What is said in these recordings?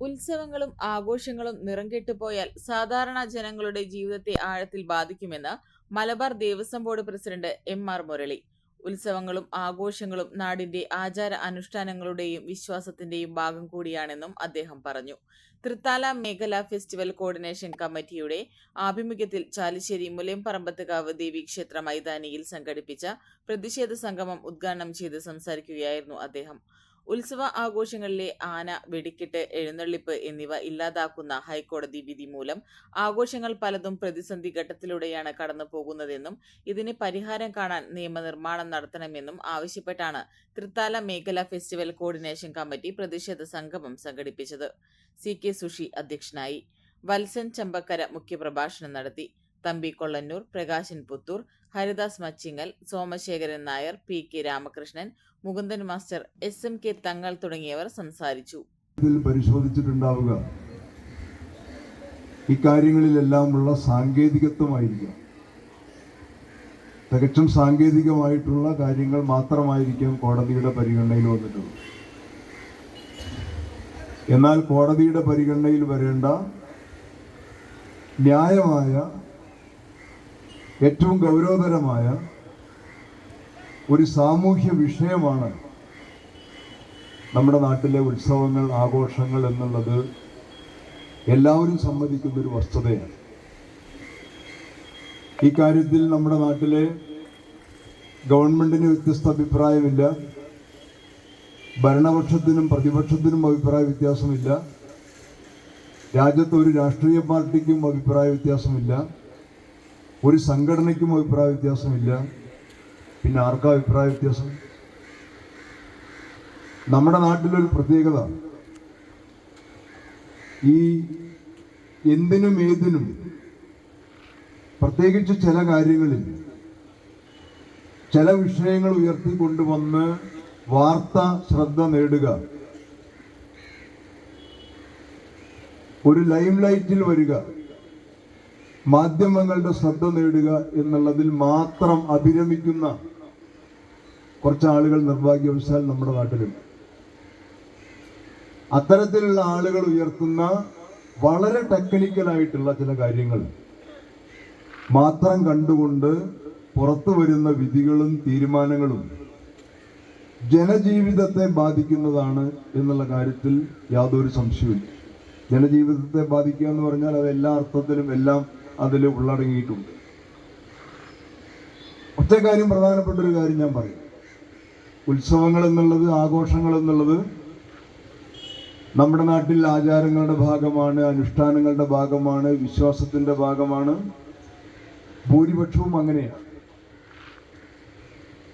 ഉത്സവങ്ങളും ആഘോഷങ്ങളും നിറം കെട്ടുപോയാൽ സാധാരണ ജനങ്ങളുടെ ജീവിതത്തെ ആഴത്തിൽ ബാധിക്കുമെന്ന് Malabar Devaswom board president M R Murali. ഉത്സവങ്ങളും ആഘോഷങ്ങളും നാടിന്റെ ആചാര അനുഷ്ഠാനങ്ങളുടെയും വിശ്വാസത്തിന്റെയും ഭാഗം കൂടിയാണെന്നും അദ്ദേഹം പറഞ്ഞു. തൃത്താല മേഖല ഫെസ്റ്റിവൽ കോർഡിനേഷൻ കമ്മിറ്റിയുടെ ആഭിമുഖ്യത്തിൽ ചാലിശ്ശേരി മുലയംപറമ്പത്തുകാവ് ദേവീക്ഷേത്ര മൈതാനിയിൽ സംഘടിപ്പിച്ച പ്രതിഷേധ സംഗമം ഉദ്ഘാടനം ചെയ്ത് സംസാരിക്കുകയായിരുന്നു അദ്ദേഹം. ഉത്സവ ആഘോഷങ്ങളിലെ ആന വെടിക്കെട്ട് എഴുന്നള്ളിപ്പ് എന്നിവ ഇല്ലാതാക്കുന്ന ഹൈക്കോടതി വിധി മൂലം ആഘോഷങ്ങൾ പലതും പ്രതിസന്ധി ഘട്ടത്തിലൂടെയാണ് കടന്നു പോകുന്നതെന്നും ഇതിന് പരിഹാരം കാണാൻ നിയമനിർമ്മാണം നടത്തണമെന്നും ആവശ്യപ്പെട്ടാണ് തൃത്താല മേഖലാ ഫെസ്റ്റിവൽ കോർഡിനേഷൻ കമ്മിറ്റി പ്രതിഷേധ സംഗമം സംഘടിപ്പിച്ചത്. സി കെ സുഷി അധ്യക്ഷനായി വത്സൻ ചമ്പക്കര മുഖ്യപ്രഭാഷണം നടത്തി. Thampi Kollannur Prakashan Puthur Haridas Machingal Somasekharan Nair P K Ramakrishnan Mukundan master S M K Thangal തുടങ്ങിയവർ സംസാരിച്ചു. പരിശോധിച്ചിട്ടുണ്ടാവുക ഇക്കാര്യങ്ങളിലെല്ലാമുള്ള സാങ്കേതികത്വമായിരിക്കാം. തികച്ചും സാങ്കേതികമായിട്ടുള്ള കാര്യങ്ങൾ മാത്രമായിരിക്കാം കോടതിയുടെ പരിഗണനയിൽ വന്നിട്ടുള്ളത്. എന്നാൽ കോടതിയുടെ പരിഗണനയിൽ വരേണ്ട ന്യായമായ ഏറ്റവും ഗൗരവതരമായ ഒരു സാമൂഹ്യ വിഷയമാണ് നമ്മുടെ നാട്ടിലെ ഉത്സവങ്ങൾ ആഘോഷങ്ങൾ എന്നുള്ളത് എല്ലാവരും സമ്മതിക്കുന്ന ഒരു വസ്തുതയാണ്. ഈ കാര്യത്തിൽ നമ്മുടെ നാട്ടിലെ ഗവൺമെന്റിന് വ്യത്യസ്ത അഭിപ്രായമില്ല. ഭരണപക്ഷത്തിനും പ്രതിപക്ഷത്തിനും അഭിപ്രായ വ്യത്യാസമില്ല. രാജ്യത്ത് ഒരു രാഷ്ട്രീയ പാർട്ടിക്കും അഭിപ്രായ വ്യത്യാസമില്ല. ഒരു സംഘടനയ്ക്കും അഭിപ്രായ വ്യത്യാസമില്ല. പിന്നെ ആർക്കാ അഭിപ്രായ വ്യത്യാസം? നമ്മുടെ നാട്ടിലൊരു പ്രത്യേകത. ഈ എന്തിനും ഏതിനും പ്രത്യേകിച്ച് ചില കാര്യങ്ങളിൽ ചില വിഷയങ്ങൾ ഉയർത്തിക്കൊണ്ടുവന്ന് വാർത്ത ശ്രദ്ധ നേടുക. ഒരു ലൈം ലൈറ്റിൽ വരിക. മാധ്യമങ്ങളുടെ ശ്രദ്ധ നേടുക എന്നുള്ളതിൽ മാത്രം അഭിരമിക്കുന്ന കുറച്ച് ആളുകൾ നിർഭാഗ്യവശാൽ നമ്മുടെ നാട്ടിലുണ്ട്. അത്തരത്തിലുള്ള ആളുകൾ ഉയർത്തുന്ന വളരെ ടെക്നിക്കലായിട്ടുള്ള ചില കാര്യങ്ങൾ മാത്രം കണ്ടുകൊണ്ട് പുറത്തു വരുന്ന വിധികളും തീരുമാനങ്ങളും ജനജീവിതത്തെ ബാധിക്കുന്നതാണ് എന്നുള്ള കാര്യത്തിൽ യാതൊരു സംശയവും ജനജീവിതത്തെ ബാധിക്കുക എന്ന് പറഞ്ഞാൽ അത് എല്ലാ അർത്ഥത്തിലും എല്ലാം അതിൽ ഉള്ളടങ്ങിയിട്ടുണ്ട്. ഒറ്റ കാര്യം പ്രധാനപ്പെട്ട ഒരു കാര്യം ഞാൻ പറയും. ഉത്സവങ്ങൾ എന്നുള്ളത് ആഘോഷങ്ങൾ എന്നുള്ളത് നമ്മുടെ നാട്ടിൽ ആചാരങ്ങളുടെ ഭാഗമാണ് അനുഷ്ഠാനങ്ങളുടെ ഭാഗമാണ് വിശ്വാസത്തിന്റെ ഭാഗമാണ്. ഭൂരിപക്ഷവും അങ്ങനെയാണ്.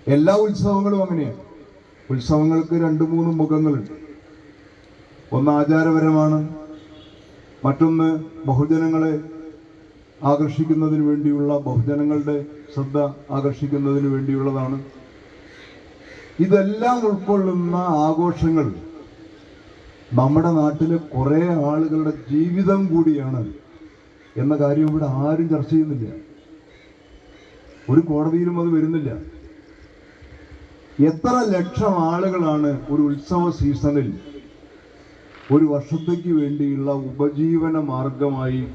എല്ലാ ഉത്സവങ്ങളും അങ്ങനെയാണ്. ഉത്സവങ്ങൾക്ക് രണ്ട് മൂന്ന് മുഖങ്ങളുണ്ട്. ഒന്ന് ആചാരപരമാണ് മറ്റൊന്ന് ബഹുജനങ്ങളെ ആകർഷിക്കുന്നതിന് വേണ്ടിയുള്ള ബഹുജനങ്ങളുടെ ശ്രദ്ധ ആകർഷിക്കുന്നതിന് വേണ്ടിയുള്ളതാണ്. ഇതെല്ലാം ഉൾക്കൊള്ളുന്ന ആഘോഷങ്ങൾ നമ്മുടെ നാട്ടിലെ കുറേ ആളുകളുടെ ജീവിതം കൂടിയാണ് എന്ന കാര്യം ഇവിടെ ആരും ചർച്ച ചെയ്യുന്നില്ല. ഒരു കോടതിയിലും അത് വരുന്നില്ല. എത്ര ലക്ഷം ആളുകളാണ് ഒരു ഉത്സവ സീസണിൽ ഒരു വർഷത്തേക്ക് വേണ്ടിയുള്ള ഉപജീവന മാർഗമായി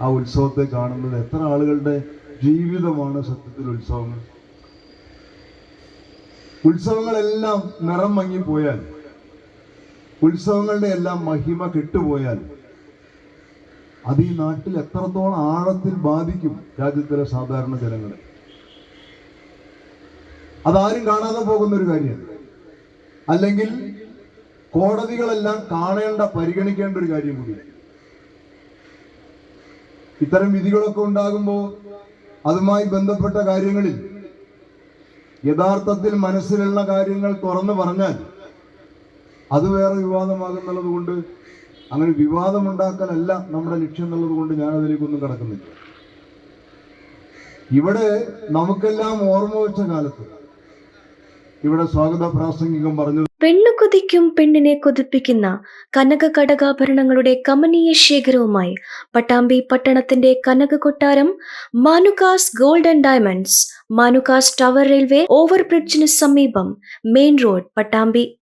ആ ഉത്സവത്തെ കാണുന്നത് എത്ര ആളുകളുടെ ജീവിതമാണ് സത്യത്തിൽ ഉത്സവങ്ങൾ. ഉത്സവങ്ങളെല്ലാം നിറം മങ്ങിപ്പോയാൽ ഉത്സവങ്ങളുടെ എല്ലാം മഹിമ കെട്ടുപോയാൽ അത് ഈ നാട്ടിൽ എത്രത്തോളം ആഴത്തിൽ ബാധിക്കും രാജ്യത്തിലെ സാധാരണ ജനങ്ങളെ. അതാരും കാണാതെ പോകുന്ന ഒരു കാര്യമാണ് അല്ലെങ്കിൽ കോടതികളെല്ലാം കാണേണ്ട പരിഗണിക്കേണ്ട ഒരു കാര്യം കൂടിയാണ് ഇത്തരം വിധികളൊക്കെ ഉണ്ടാകുമ്പോൾ അതുമായി ബന്ധപ്പെട്ട കാര്യങ്ങളിൽ യഥാർത്ഥത്തിൽ മനസ്സിലുള്ള കാര്യങ്ങൾ തുറന്നു പറഞ്ഞാൽ അത് വേറെ വിവാദമാകുന്നുള്ളത് കൊണ്ട് അങ്ങനെ വിവാദമുണ്ടാക്കലല്ല നമ്മുടെ ലക്ഷ്യം എന്നുള്ളത് കൊണ്ട് ഞാൻ അതിലേക്കൊന്നും കടക്കുന്നില്ല. ഇവിടെ നമുക്കെല്ലാം ഓർമ്മ വെച്ച കാലത്ത് ഇവിടെ സ്വാഗത പ്രാസംഗികം പറഞ്ഞു പെണ്ണു കൊതിക്കും പെണ്ണിനെ കൊതിപ്പിക്കുന്ന കനക കടകാഭരണങ്ങളുടെ കമനീയ ശേഖരവുമായി പട്ടാമ്പി പട്ടണത്തിന്റെ കനക കൊട്ടാരം Manukas gold and diamonds Manukas tower railway ഓവർബ്രിഡ്ജിന് സമീപം മെയിൻ റോഡ് പട്ടാമ്പി